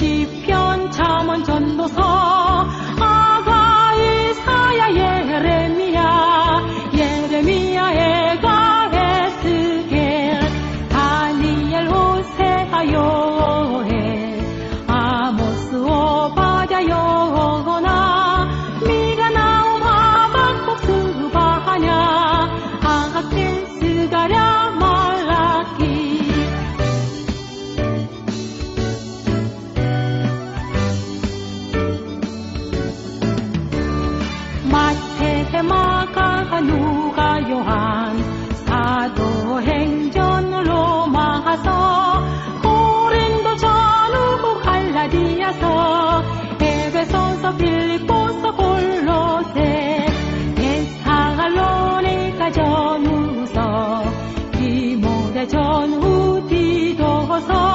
keep 누가 요한 사도행전으로 마서 고린도 전후 갈라디아서 에베소서 빌립보서 골로새 데살로니가 전후서 디모데 전후 디도서